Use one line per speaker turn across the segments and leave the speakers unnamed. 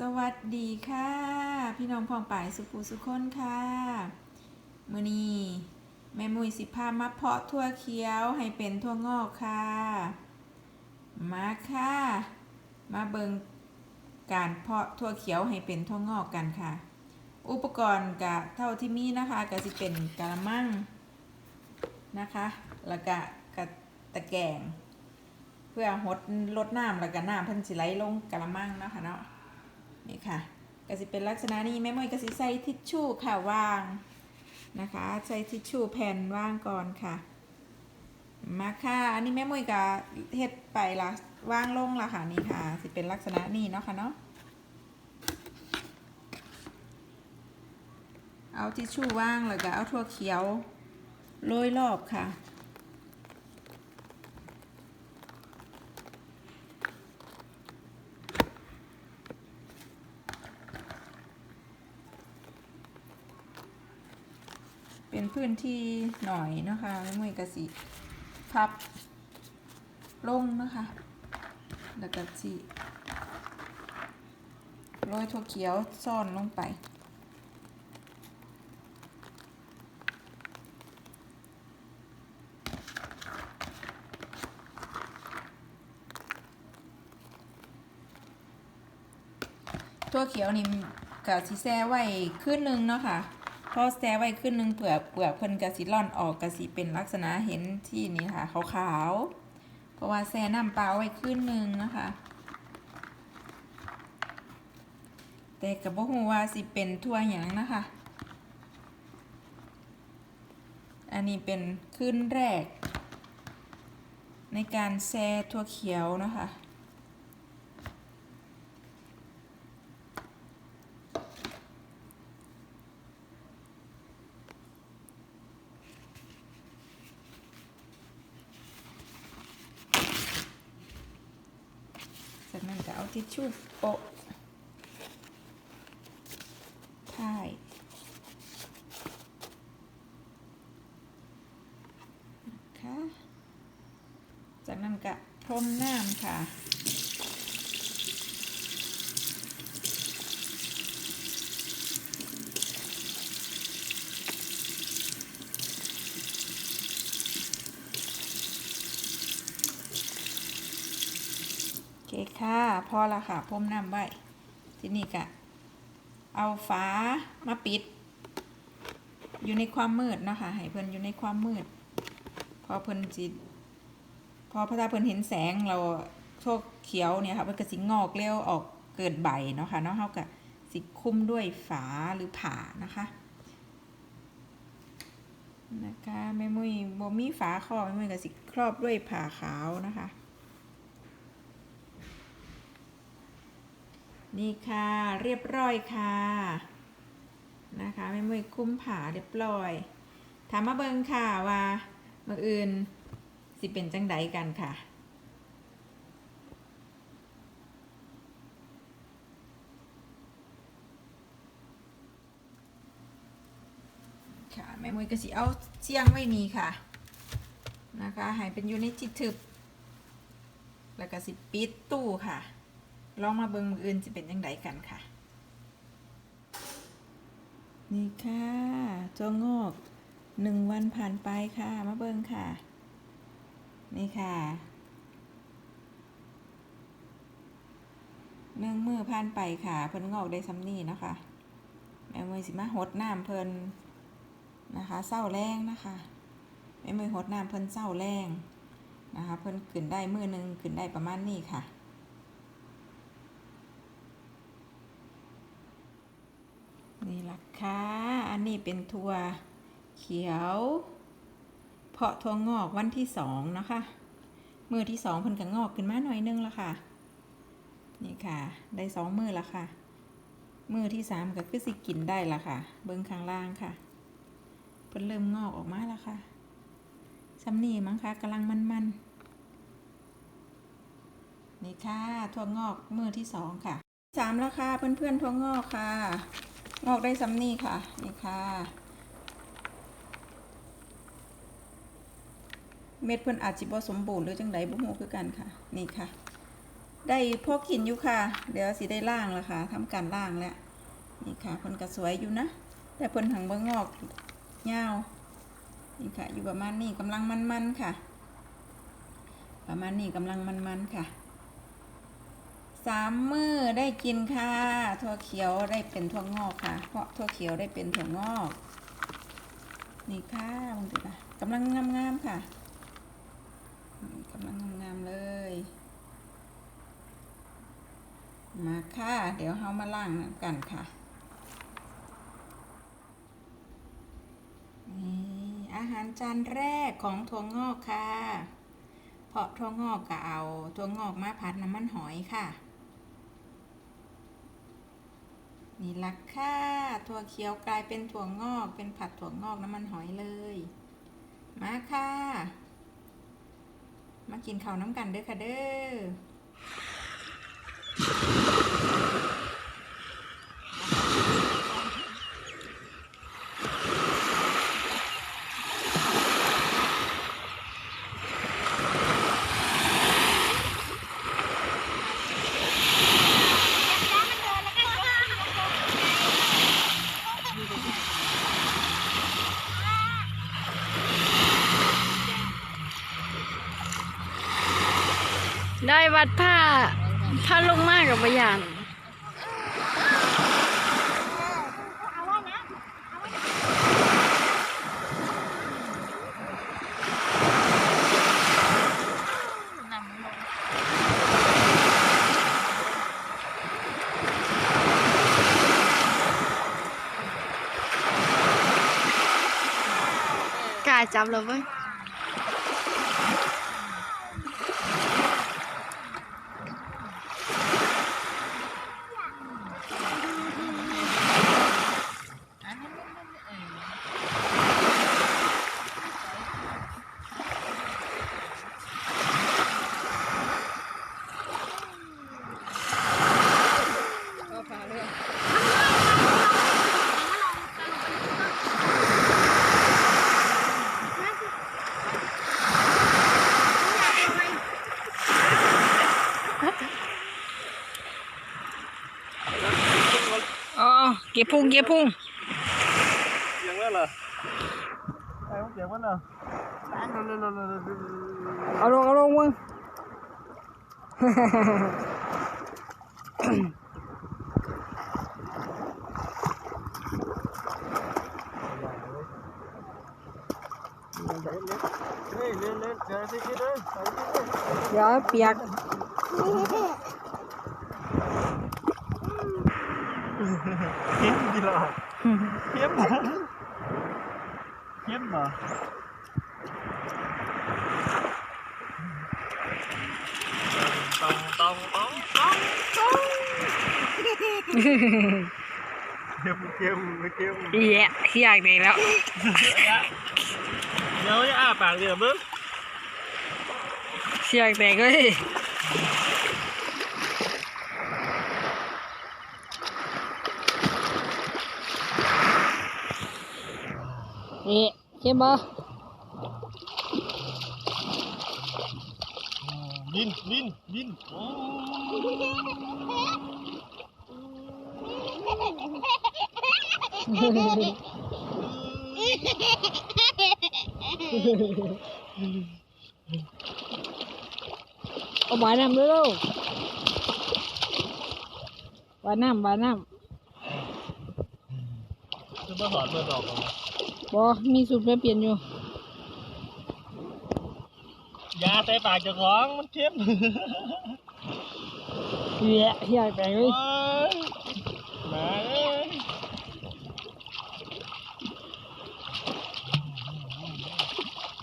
สวัสดีค่ะ พี่น้องพองป่ายสุภูสุคนค่ะมือนี้แม่มุยสิพามาเพาะทั่วเขียวให้เป็นทั่วงอกค่ะ มาค่ะ มาเบิงการเพาะทั่วเขียวให้เป็นทั่วงอกกันค่ะ อุปกรณ์กะเท่าที่มีนะคะก็จะเป็นกระมังนะคะ แล้วก็กระตะแกง เพื่อหดลดน้ำแล้วก็น้ำเพิ่นสิไหลลงกระมังนะคะเนาะ นี่ค่ะก็สิเป็นลักษณะนี้แม่มวยก็สิใส่ทิชชู่ค่ะวางนะคะใส่ทิชชู่แผ่นวางก่อนค่ะ มาค่ะอันนี้แม่มวยก็เฮ็ดไปละวางลงละค่ะนี่ค่ะ สิเป็นลักษณะนี้เนาะค่ะเนาะเอาทิชชู่วางแล้วก็เอาทั่วเขียวโรยรอบค่ะ เป็นพื้นที่หน่อยนะคะแล้วมือกระสีพับลงนะคะ แล้วก็สีโรยถั่วเขียวซ่อนลงไปตัวเขียวนี่กับสีแซ่ไว้ขึ้นหนึ่งเนาะค่ะ พอแซ่ไว้ขึ้นนึงเปลือกเปลือกเพิ่นกะสิร่อนออกกะสิเป็นลักษณะเห็นที่นี่ค่ะขาวๆเพราะว่าแซ่น้ำเปล่าไว้ขึ้นนึงนะคะ แต่กับบ่ฮู้ว่าสิเป็นทั่วหยังนะคะ อันนี้เป็นขึ้นแรก ในการแซ่ทั่วเขียวนะคะ จากนั้นก็เอาทิชชู่โปะถ่ายนะคะจากนั้นก็พรมน้ำค่ะ โอเคค่ะพอละค่ะพรมน้ำไว้ที่นี้ก็เอาฝามาปิด อยู่ในความมืดนะคะให้เพิ่นอยู่ในความมืด พอเพิ่นจิตพอพระตาเพิ่นเห็นแสงเราโชคเขียวเนี่ยค่ะเพิ่นก็สิงอกเร็วออกเกิดใบเนาะค่ะเนาะเฮาก็สิคลุมด้วยฝาหรือผ่านะคะนะคะแม่มุ้ยบ่มีฝาครอบแม่มุ้ยก็สิครอบด้วยผ้าขาวนะคะ นี่ค่ะเรียบร้อยค่ะนะคะแม่มุ้ยคุ้มผาเรียบร้อยถามมาเบิงค่ะว่าเมื่ออื่นสิเป็นจังใดกันค่ะค่ะแม่มุ้ยก็สิเอาเสียงไว้นี่ค่ะนะคะให้เป็นอยู่ในจิตทึบแล้วก็สิปิดตู้ค่ะ ลองมาเบิ่งมืออื่นจะเป็นยังไงกันค่ะ นี่ค่ะตัวงอกหนึ่งวันผ่านไปค่ะ มาเบิ่งค่ะ นี่ค่ะหนึ่งมือผ่านไปค่ะ เพิ่นงอกได้ซ้ำนี่นะคะแม่มือสิมาหดน้ำเพิ่นนะคะเศร้าแรงนะคะแม่มือหดน้ำเพิ่นเศร้าแรงนะคะ เพิ่นขึ้นได้มือหนึ่งขึ้นได้ประมาณนี้ค่ะ นี่ล่ะค่ะ อันนี้เป็นถั่วเขียว เพาะถั่วงอกวันที่สองนะคะมือที่สองเพิ่นก็งอกขึ้นมาหน่อยนึงแล้วค่ะ นี่ค่ะ ได้สองมือแล้วค่ะ มือที่สามก็คือสิกินได้ละค่ะ เบิ้งข้างล่างค่ะ เพิ่นเริ่มงอกออกมาแล้วค่ะซ้ำนี่มั้งคะกำลังมันๆ นี่ค่ะถั่วงอกมือที่สองค่ะสามแล้วค่ะเพื่อนๆถั่วงอกค่ะ งอกได้ซ้ำนี่ค่ะนี่ค่ะ เม็ดเพิ่นอาจจิบ่สมบูรณ์หรือจังไดบ่ฮู้คือกันค่ะ นี่ค่ะ ได้พอกินอยู่ค่ะ เดี๋ยวสิได้ล่างแล้วค่ะทำการล่างแล้วนี่ค่ะเพิ่นก็สวยอยู่นะ แต่เพิ่นหังบ่งอกยาวนี่ค่ะ อยู่ประมาณนี้กำลังมันๆค่ะ ประมาณนี้กำลังมันๆค่ะ สามมือได้กินค่ะถั่วเขียวได้เป็นถั่วงอกค่ะ เพราะถั่วเขียวได้เป็นถั่วงอก นี่ค่ะมึงดูนะกำลังงามๆค่ะกำลังงามๆเลย มาค่ะ เดี๋ยวเฮามาล่างน้ำกันค่ะนี่อาหารจานแรกของถั่วงอกค่ะ เพราะถั่วงอกก็เอาถั่วงอกมาผัดน้ำมันหอยค่ะ นี่ละค่ะ ถั่วเขียวกลายเป็นถั่วงอก เป็นผัดถั่วงอกน้ำมันหอยเลย มาค่ะ มากินข้าวน้ำกันเด้อค่ะเด้อ
ได้ วัดผ้าผ้าลงมากกับพยานกล้าจับเลยเว้ย อ๋อ เก็บพุงเก็บพุง
เสียงแล้วเหรอไอ้เสียงมันเหรอ
เอาลงเอาลงมึง
เล่นเล่นเล่นเจอที่คิดเลยใส่ที่คิด
เดี๋ยวเปียก
เพี้ยนดีหรอเพี้ยนมาเพี้ยนมาตองตองตองตองตองเกมเกมเกม
เหี้ยเหี้ยอีกแล้ว
เดี๋ยวจะอ้าปากเดี๋ยวมึง
เสียงแตกเลย นี่เจ็บบ่
บินบินบินโอ้
เอาบาน้ำเร็วๆบาน้ำบาน้
จะมาถอดเบอร์ดอก เหรอำ
บ่มีสูตรไปเปลี่ยนอยู่
ยาใส่ปากเจ้าของมันเข้ม
เหี้ยเหี้ยแตกเลย
โอ้ยมาเลย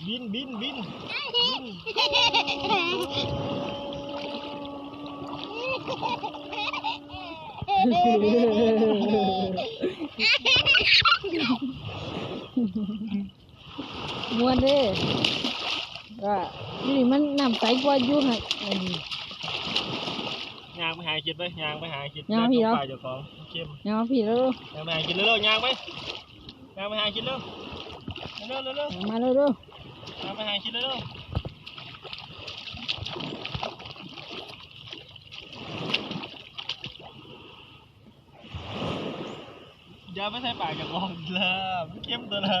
บินบินบินบิน
มวนเด้ก็นี่มันน้ำใสกว่าอยู่ฮะ
ยางไปหาคิดไปยางไม่หายคิด
ยางพี่เรา
เจ้าของเข้ม
ยางพี่เรา
ยางไปหายคิดเร็วๆยางไปยางไปหาคิดเร็วเร็วเมา
เร็ว
ๆยางไปหาคิดเร็วยาไม่ใช่ปากจากลองแไม่เข้มตัวละ